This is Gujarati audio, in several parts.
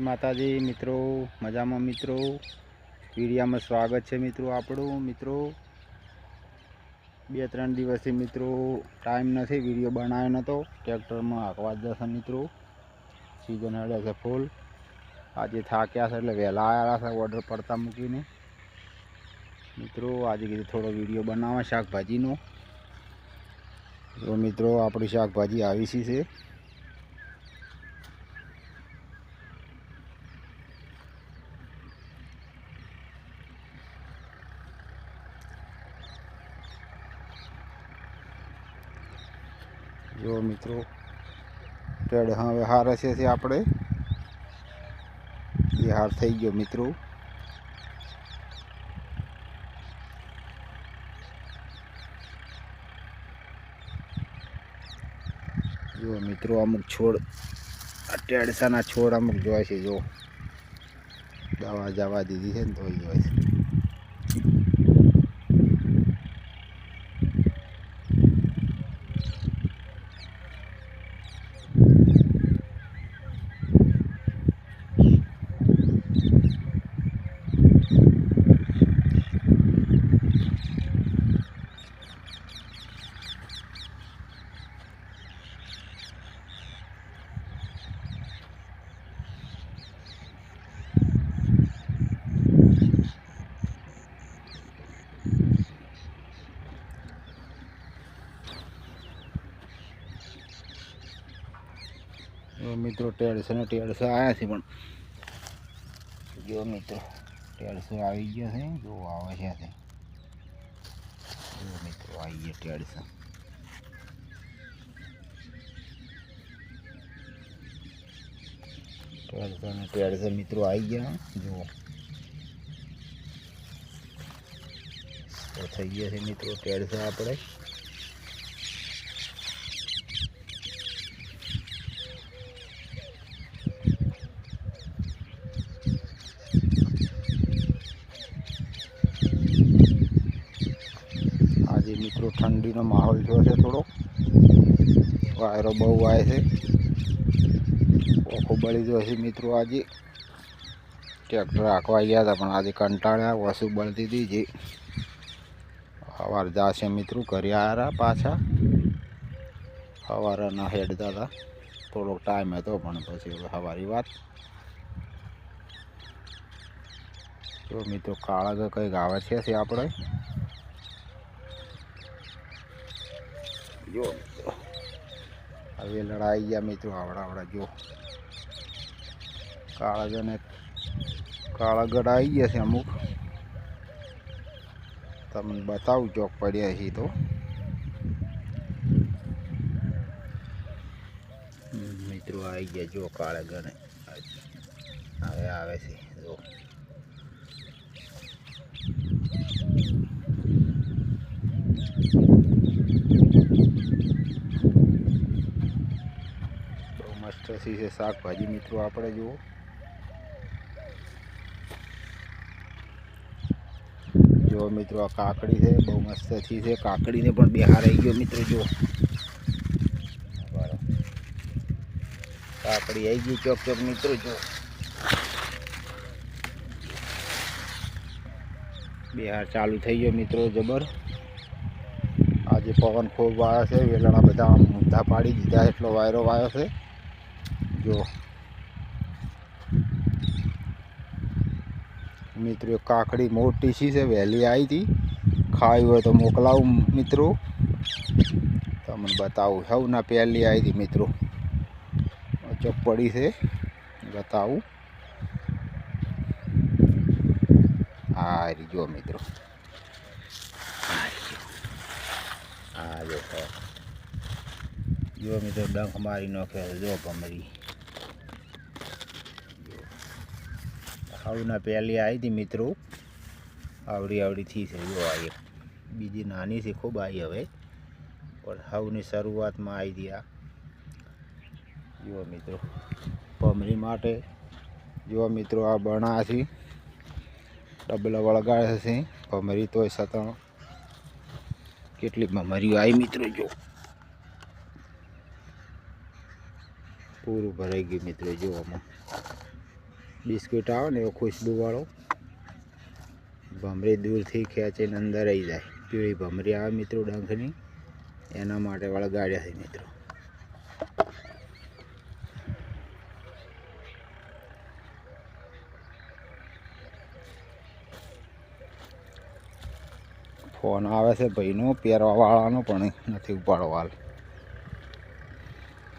જય માતાજી, મિત્રો. મજામાં, મિત્રો? વિડીયામાં સ્વાગત છે, મિત્રો, આપણું. મિત્રો બે ત્રણ દિવસથી, મિત્રો, ટાઈમ નથી. વીડિયો બનાવ્યો નહોતો. ટ્રેક્ટરમાં હાંકવા જશે, મિત્રો. સિઝન હળે છે ફૂલ આજે થાક્યા છે, એટલે વહેલા આવ્યા છે ઓર્ડર પડતા મૂકીને. મિત્રો, આજે કીધું થોડો વીડિયો બનાવવા, શાકભાજીનો. તો મિત્રો, આપણી શાકભાજી આવી છે. જો મિત્રો ટેડ હવે હાર હશે છે આપણે. એ હાર થઈ ગયો મિત્રો. જો મિત્રો, અમુક છોડ ટેડસાના છોડ અમુક જોવાય છે જો દવા જવા દીધી છે ને તો જોવાય છે. મિત્રો ટેડસો ને ટેડસો આવ્યા છે પણ. જો મિત્રો, ટેડસો આવી ગયા છે, જો આવે છે જો મિત્રો આવી ગયા ટેડસો. ટેડસો ને ટેડસો મિત્રો આવી ગયા, જુઓ. થઈ ગયા છે મિત્રો ટેડસો આપણે. ઠંડીનો માહોલ થયો છે થોડો વાયરો બહુ વાય છે. ઓખો બળી ગયો છે મિત્રો આજે. ટ્રેક્ટર આખવા ગયા હતા, પણ આજે કંટાળ્યા, વસુ બળતી હતી જે. સવાર જાશે મિત્રો, ઘરે આવ્યા પાછા. સવારના હેડતા હતા. થોડોક ટાઈમ હતો, પણ પછી સવારી વાત. જો મિત્રો, કાળા કંઈક આવે છે આપણે. જો. હવે લડાઈ ગયા મિત્રો, આવડા આવડા, જો. કાળા જને કાળા ગઢ આવી ગયા છે અમુક. તમને બતાવું ચોક પડ્યા છે તો. મિત્રો, આવી ગયા જો કાળા ગણે હવે આવે છે, જો બહુ મસ્ત સી છે શાકભાજી મિત્રો, આપણે જુઓ. જો મિત્રો, આ કાકડી છે, બહુ મસ્ત સી છે. કાકડીને પણ બિહાર આવી ગયો મિત્રો, જુઓ. બરાબર. કાકડી આવી ગઈ ચોક ચોક મિત્રો જો બિહાર ચાલુ થઈ ગયો મિત્રો, જબર. આજે પવન ખૂબ આવ્યો છે, વેલણા બધા આમ ઊંધા પાડી દીધા, એટલો વાયરો આવ્યો છે. જો મિત્રો એક કાકડી મોટી સી છે? વહેલી આવી હતી ખાવી હોય તો મોકલાવું મિત્રો. તમને બતાવું. સૌના પહેલી આવી હતી મિત્રો. ચોક પડી છે. બતાવું. હા રી જો મિત્રો. આ રી જો. આ જો તો. જો મિત્રો ડંખ મારી નાખે. છે, જો ભમરી. હાવના પહેલી આવી હતી મિત્રો. આવડી આવડીથી છે, જો બીજી નાની છે, ખૂબ આવી હવે. પણ હવની શરૂઆતમાં આવી હતી આ. જુઓ મિત્રો ભમરી માટે. જુઓ મિત્રો, આ બણા છે. ડબલા વળગાડે છે ભમરી તોય સતણ. કેટલી ભમરીઓ આવી મિત્રો, જો. પૂરું ભરાઈ ગયું મિત્રો જો આમાં. બિસ્કુટ આવે ને એવો ખુશ્બુવાળો ભમરી દૂરથી ખેંચીને અંદર આવી જાય. પીળી ભમરી આવે મિત્રો ડંખની. એના માટે વળગાડ્યા છે મિત્રો. ફોન આવે છે ભાઈનો પહેરવાવાળાનો પણ નથી ઉપાડવા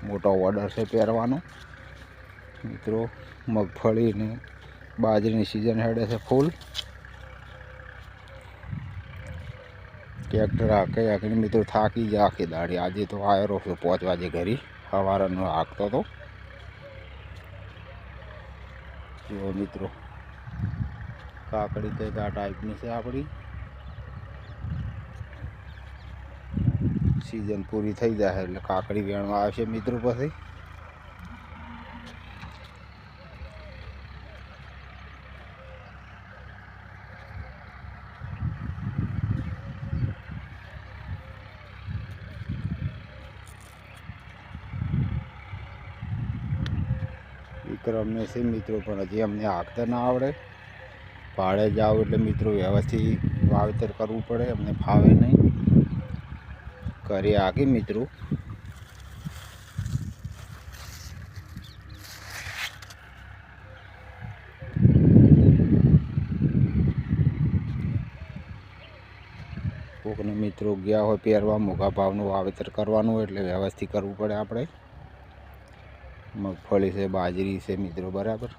મોટો ઓર્ડર છે પહેરવાનો. મિત્રો મગફળીની બાજરીની સિઝન હેડે છે ફૂલ ટ્રેક્ટર આખે હાકીને મિત્રો થાકી જાય આખી દાડી આજે તો આવ્યો છું પાંચ વાગે ઘરે. સવારનો હાંકતો હતો જુઓ મિત્રો, કાકડી કંઈક આ ટાઈપની છે આપણી સિઝન પૂરી થઈ જાય એટલે કાકડી વેણવા આવશે મિત્રો પછી. વિક્રમને છે મિત્રો, પણ હજી અમને હાંકતા ના આવડે. ભાડે જાઓ એટલે મિત્રો વ્યવસ્થિત વાવેતર કરવું પડે, અમને ફાવે નહીં. કરી આગી મિત્રો. કોકને મિત્રો ગયા હોય પહેરવા, મોઘા ભાવનું વાવેતર કરવાનું એટલે વ્યવસ્થિત કરવું પડે આપણે. મગફળી છે, બાજરી છે મિત્રો, બરાબર?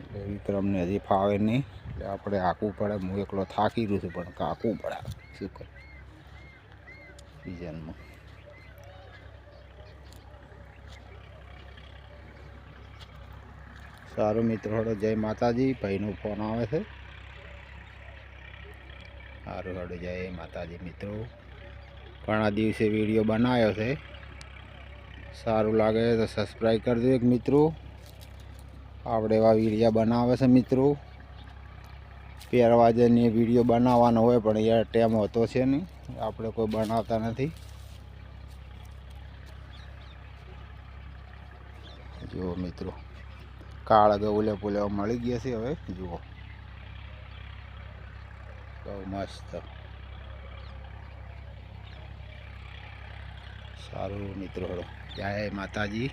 એટલે વિક્રમને હજી ફાવે નહીં. એટલે આપણે હાંકવું પડે હું એકલો થાકી રહ્યો છું, પણ કાકવું પડે શું કરું? સિઝનમાં સારું મિત્રો હડો જય માતાજી. ભાઈનો ફોન આવે છે. સારું હડો જય માતાજી મિત્રો. ઘણા દિવસે વીડિયો બનાવ્યો છે. સારું લાગે તો સબસ્ક્રાઈબ કરજો એક મિત્રો. આપણે એવા વિડીયા બનાવે છે મિત્રો. પહેરવા જઈને વીડિયો બનાવવાનો હોય પણ યાર ટાઈમ હોતો છે નહીં. આપણે કોઈ બનાવતા નથી. જુઓ મિત્રો. કાળા ગૌલે પુલે મળી ગયા છે હવે. જુઓ. બહુ મસ્ત. સારું મિત્રો હળો. જય માતાજી